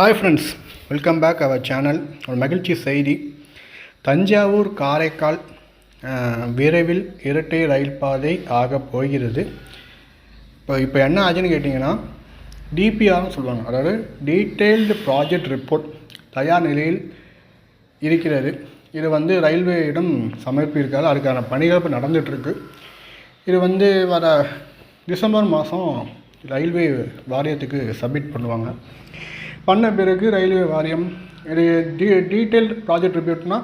Hi friends welcome back அவர் channel ஒரு மகிழ்ச்சி செய்தி. தஞ்சாவூர் காரைக்கால் விரைவில் இரட்டை ரயில் பாதை ஆக போகிறது. இப்போ இப்போ என்ன ஆச்சுன்னு கேட்டிங்கன்னா டிபிஆர்னு சொல்லுவாங்க. அதாவது டீட்டெயில்டு ப்ராஜெக்ட் ரிப்போர்ட் தயார் நிலையில் இருக்கிறது. இது வந்து ரயில்வேயிடம் சமர்ப்பியிருக்காரு அதுக்கான பணிகள் இப்போ நடந்துகிட்ருக்கு இது வந்து வர டிசம்பர் மாதம் ரயில்வே வாரியத்துக்கு சப்மிட் பண்ணுவாங்க. பண்ண பிறகு ரயில்வே வாரியம் இது டீ டீட்டெயில்டு ப்ராஜெக்ட் ரிப்போர்ட்னா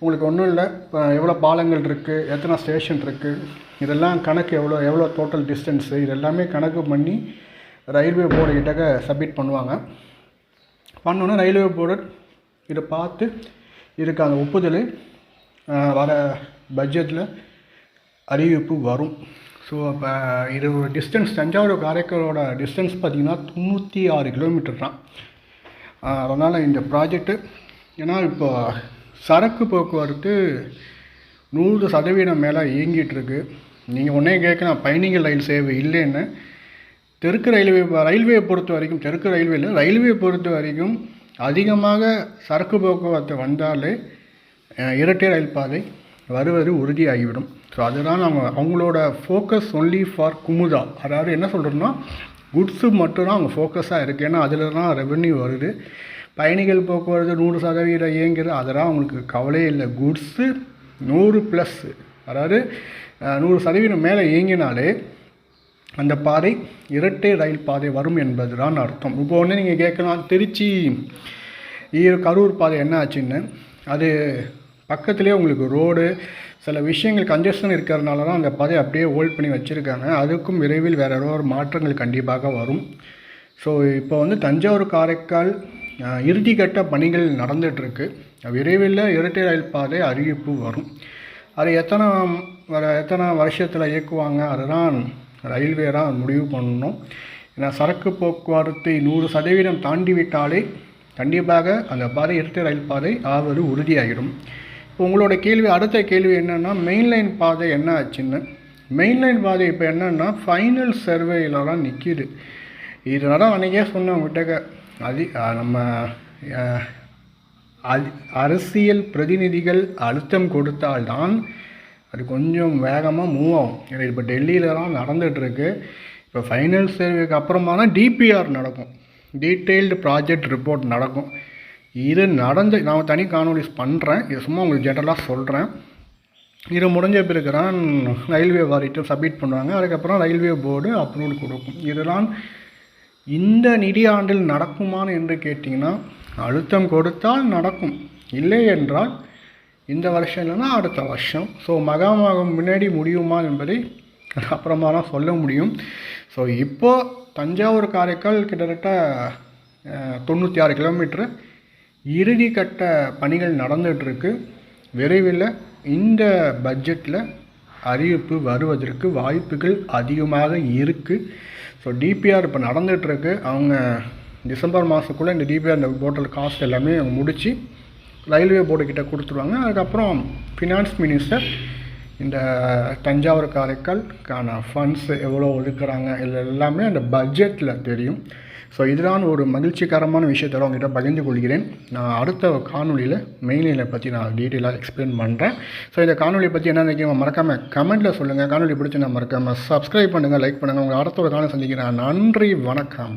உங்களுக்கு ஒன்றும் இல்லை. இப்போ எவ்வளோ பாலங்கள் இருக்குது எத்தனை ஸ்டேஷன் இருக்குது இதெல்லாம் கணக்கு எவ்வளோ எவ்வளோ டோட்டல் டிஸ்டன்ஸு இது எல்லாமே கணக்கு பண்ணி ரயில்வே போர்டு கிட்டக்க சப்மிட் பண்ணுவாங்க. பண்ணோன்னே ரயில்வே போர்டு இதை பார்த்து இதுக்கு அந்த ஒப்புதல் வர பட்ஜெட்டில் அறிவிப்பு வரும். ஸோ அப்போ இது ஒரு டிஸ்டன்ஸ் தஞ்சாவூர் காரைக்காலோட டிஸ்டன்ஸ் பார்த்திங்கன்னா தொண்ணூற்றி ஆறு கிலோமீட்டர் தான் அதனால் இந்த ப்ராஜெக்ட்டு ஏன்னா இப்போ சரக்கு போக்குவரத்து நூறு சதவீதம் மேலே இயங்கிட்டுருக்கு நீங்கள் ஒன்றே கேட்கலாம் பயணிகள் ரயில் சேவை இல்லைன்னு. தெற்கு ரயில்வே ரயில்வே பொறுத்த வரைக்கும் தெற்கு ரயில்வேல ரயில்வே பொறுத்த வரைக்கும் அதிகமாக சரக்கு போக்குவரத்து வந்தாலே இரட்டை ரயில் பாதை. வருவது உறுதியாகிவிடும். ஸோ அதுதான் அவங்க அவங்களோட ஃபோக்கஸ் ஒன்லி ஃபார் குமுதா அதாவது என்ன சொல்கிறோன்னா குட்ஸு மட்டும்தான் அவங்க ஃபோக்கஸாக இருக்குது ஏன்னா அதில் தான் ரெவென்யூ வருது. பயணிகள் போக்குவரத்து நூறு சதவீதம் இயங்குது. அதெல்லாம் அவங்களுக்கு கவலையே இல்லை. குட்ஸு நூறு ப்ளஸ்ஸு அதாவது நூறு சதவீதம் மேலே இயங்கினாலே அந்த பாதை இரட்டை ரயில் பாதை வரும் என்பது தான் அர்த்தம். இப்போ ஒன்று நீங்கள் கேட்கலாம் திருச்சி ஈ- கரூர் பாதை என்ன ஆச்சுன்னு? அது பக்கத்துலேயே உங்களுக்கு ரோடு சில விஷயங்கள் கன்ஜெஷன் இருக்கிறதுனால தான் அந்த பாதையை அப்படியே ஹோல்ட் பண்ணி வச்சுருக்காங்க. அதுக்கும் விரைவில் வேறு ஏதோ ஒரு மாற்றங்கள் கண்டிப்பாக வரும். ஸோ இப்போ வந்து தஞ்சாவூர் காரைக்கால் இறுதிக்கட்ட பணிகள் நடந்துகிட்ருக்கு விரைவில் இரட்டை ரயில் பாதை அறிவிப்பு வரும். அது எத்தனை வர எத்தனை வருஷத்தில் இயக்குவாங்க? அதுதான் ரயில்வே தான் முடிவு பண்ணணும். ஏன்னா சரக்கு போக்குவரத்தை நூறு சதவீதம் தாண்டி விட்டாலே கண்டிப்பாக அந்த பாதை இரட்டை ரயில் பாதை ஆவது உறுதியாகிடும். உங்களோட கேள்வி அடுத்த கேள்வி என்னென்னா மெயின்லைன் பாதை என்ன ஆச்சுன்னு. மெயின்லைன் பாதை இப்போ என்னென்னா ஃபைனல் சர்வேயில் தான் நிற்கிது இதனால அன்றைக்கே சொன்னேன் விட்டக அது நம்ம அரசியல் பிரதிநிதிகள் அழுத்தம் கொடுத்தால்தான் அது கொஞ்சம் வேகமாக மூவ் ஆகும். ஏன்னா இப்போ டெல்லியிலலாம் நடந்துகிட்ருக்கு இப்போ ஃபைனல் சர்வேக்கு அப்புறமா தான் டிபிஆர் நடக்கும். டீட்டெயில்டு ப்ராஜெக்ட் ரிப்போர்ட் நடக்கும். இது நடந்து நான் தனி காணொலிஸ் பண்ணுறேன் இது சும்மா உங்களுக்கு ஜென்ரலாக சொல்கிறேன் இது முடிஞ்ச பிறகு தான் ரயில்வே வாரிட்டு சப்மிட் பண்ணுவாங்க. அதுக்கப்புறம் ரயில்வே போர்டு அப்ரூவல் கொடுக்கும். இதெல்லாம் இந்த நிதியாண்டில் நடக்குமான்னு என்று கேட்டிங்கன்னா அழுத்தம் கொடுத்தால் நடக்கும். இல்லை என்றால் இந்த வருஷம் இல்லைன்னா அடுத்த வருஷம். ஸோ மகாமகம் முன்னாடி முடியுமா என்பதை அப்புறமா தான் சொல்ல முடியும். ஸோ இப்போது தஞ்சாவூர் காரைக்கால் கிட்டத்தட்ட தொண்ணூற்றி ஆறு கிலோமீட்ரு இறுதி கட்ட பணிகள் நடந்துகிட்ருக்கு விரைவில் இந்த பட்ஜெட்டில் அறிவிப்பு வருவதற்கு வாய்ப்புகள் அதிகமாக இருக்குது ஸோ டிபிஆர் இப்போ நடந்துகிட்ருக்கு அவங்க டிசம்பர் மாதத்துக்குள்ளே இந்த டிபிஆர் இந்த போர்ட்டல் காஸ்ட் எல்லாமே அவங்க முடித்து ரயில்வே போர்டுக்கிட்ட கொடுத்துருவாங்க. அதுக்கப்புறம் ஃபினான்ஸ் மினிஸ்டர் இந்த தஞ்சாவூர் காரைக்கால்கான ஃபண்ட்ஸ் எவ்வளோ ஒதுக்குறாங்க இது எல்லாமே அந்த பட்ஜெட்டில் தெரியும். ஸோ இதுதான் ஒரு மகிழ்ச்சிகரமான விஷயத்தோட உங்ககிட்ட பகிர்ந்து கொள்கிறேன். நான் அடுத்த காணொலியில் மெயினில் பற்றி நான் டீட்டெயிலாக எக்ஸ்பிளைன் பண்ணுறேன் ஸோ இந்த காணொலியை பற்றி என்ன நினைக்கிறோம் மறக்காமல் கமெண்ட்டில் சொல்லுங்கள் காணொலி பிடிச்சி நான் மறக்காமல் சப்ஸ்கிரைப் பண்ணுங்கள் லைக் பண்ணுங்கள் உங்கள் அடுத்த ஒரு காணொலி சந்திக்கிறேன். நன்றி வணக்கம்.